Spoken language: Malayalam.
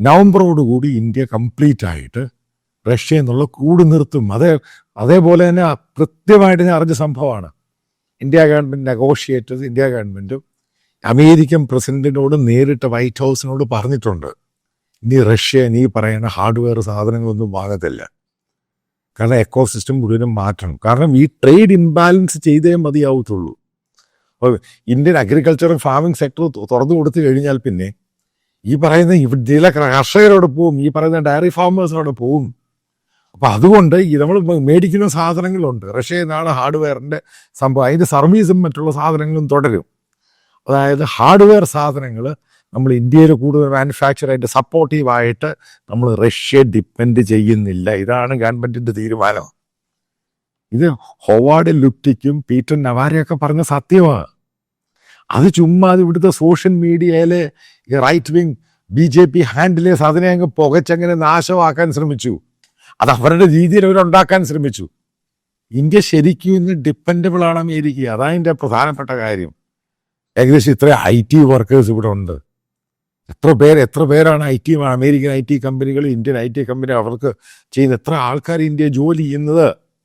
നവംബറോടുകൂടി ഇന്ത്യ കംപ്ലീറ്റ് ആയിട്ട് റഷ്യ എന്നുള്ള കൂട് നിർത്തും. അതേ അതേപോലെ തന്നെ കൃത്യമായിട്ട് ഞാൻ അറിഞ്ഞ സംഭവമാണ്. ഇന്ത്യ ഗവൺമെന്റ് നെഗോഷിയേറ്റേഴ്സ് ഇന്ത്യ ഗവൺമെന്റും അമേരിക്കൻ പ്രസിഡന്റിനോട് നേരിട്ട് വൈറ്റ് ഹൗസിനോട് പറഞ്ഞിട്ടുണ്ട്. ഇനി റഷ്യ നീ പറയുന്ന ഹാർഡ്വെയർ സാധനങ്ങളൊന്നും വാങ്ങത്തില്ല. കാരണം എക്കോ സിസ്റ്റം മുഴുവനും മാറ്റണം. കാരണം ഈ ട്രേഡ് ഇംബാലൻസ് ചെയ്തേ മതിയാവത്തുള്ളൂ. അപ്പോൾ ഇന്ത്യൻ അഗ്രികൾച്ചറൽ ഫാമിംഗ് സെക്ടർ തുറന്നു കൊടുത്തു കഴിഞ്ഞാൽ പിന്നെ ഈ പറയുന്ന ഇവിടെ കർഷകരോട് പോവും ഈ പറയുന്ന ഡയറി ഫാമേഴ്സിനോട് പോവും. അപ്പം അതുകൊണ്ട് ഈ നമ്മൾ മേടിക്കുന്ന സാധനങ്ങളുണ്ട്. റഷ്യയിൽ നിന്നാണ് ഹാർഡ്വെയറിന്റെ സംഭവം. അതിന്റെ സർവീസും മറ്റുള്ള സാധനങ്ങളും തുടരും. അതായത് ഹാർഡ്വെയർ സാധനങ്ങൾ നമ്മൾ ഇന്ത്യയിൽ കൂടുതൽ മാനുഫാക്ചർ അതിന്റെ സപ്പോർട്ടീവായിട്ട് നമ്മൾ റഷ്യയെ ഡിപ്പെൻഡ് ചെയ്യുന്നില്ല. ഇതാണ് ഗവൺമെന്റിന്റെ തീരുമാനം. ഇത് ഹൊവാർഡ് ലുപ്റ്റിക്കും പീറ്റർ നവാരയൊക്കെ പറഞ്ഞ സത്യമാണ്. അത് ചുമ്മാ അത് ഇവിടുത്തെ സോഷ്യൽ മീഡിയയിലെ ഈ right wing B J P handlers അതിനെ അങ്ങ് പുകച്ചങ്ങനെ നാശമാക്കാൻ ശ്രമിച്ചു. അത് അവരുടെ രീതിയിൽ അവരുണ്ടാക്കാൻ ശ്രമിച്ചു. ഇന്ത്യ ശരിക്കും ഇന്ന് ഡിപ്പെൻഡബിൾ ആണ് അമേരിക്ക. അതാണ് ഇതിന്റെ പ്രധാനപ്പെട്ട കാര്യം. ഏകദേശം ഇത്ര ഐ ടി വർക്കേഴ്സ് ഇവിടെ ഉണ്ട്. എത്ര പേർ എത്ര പേരാണ് I T American I T കമ്പനികൾ ഇന്ത്യൻ ഐ ടി കമ്പനി അവർക്ക് ചെയ്യുന്ന എത്ര ആൾക്കാർ ഇന്ത്യ ജോലി ചെയ്യുന്നത്?